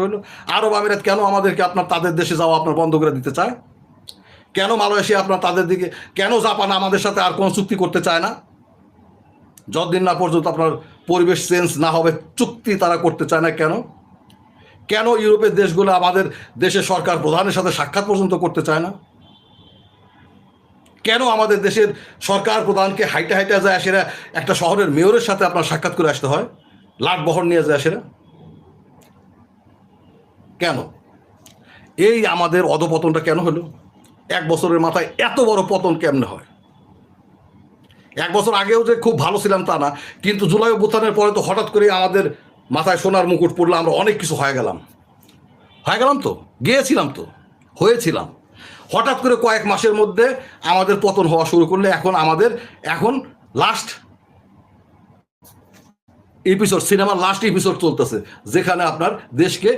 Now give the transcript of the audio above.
হলো আরব আমিরাত কেন আমাদেরকে আপনার তাদের দেশে যাওয়া আপনার বন্ধ করে দিতে চায়? কেন মালয়েশিয়া আপনার তাদের দিকে কেন জাপান আমাদের সাথে আর কোনো চুক্তি করতে চায় না? যতদিন না পর্যন্ত আপনার পরিবেশ চেঞ্জ না হবে, চুক্তি তারা করতে চায় না কেন? কেন ইউরোপের দেশগুলো আমাদের দেশের সরকার প্রধানের সাথে সাক্ষাৎ পর্যন্ত করতে চায় না? কেন আমাদের দেশের সরকার প্রধানকে হাইটা হাইটে যায় সেরা একটা শহরের মেয়রের সাথে আপনার সাক্ষাৎ করে আসতে হয়? লাট বহর নিয়ে যায় সেরা? কেন? এই আমাদের অধপতনটা কেন হলো? এক বছরের মাথায় এত বড় পতন কেমনে হয়? এক বছর আগেও যে খুব ভালো ছিলাম তা না, কিন্তু জুলাই অভ্যুত্থানের পরে তো হঠাৎ করে আমাদের মাথায় সোনার মুকুট পড়ল আমরা অনেক কিছু হয়ে গেলাম। হয়ে গেলাম তো? গিয়েছিলাম তো? হয়েছিলাম। হঠাৎ করে কয়েক মাসের মধ্যে আমাদের পতন হওয়া শুরু করলে এখন আমাদের, এখন লাস্ট এপিসোড সিনেমার লাস্ট এপিসোড চলতেছে, যেখানে আপনার দেশকে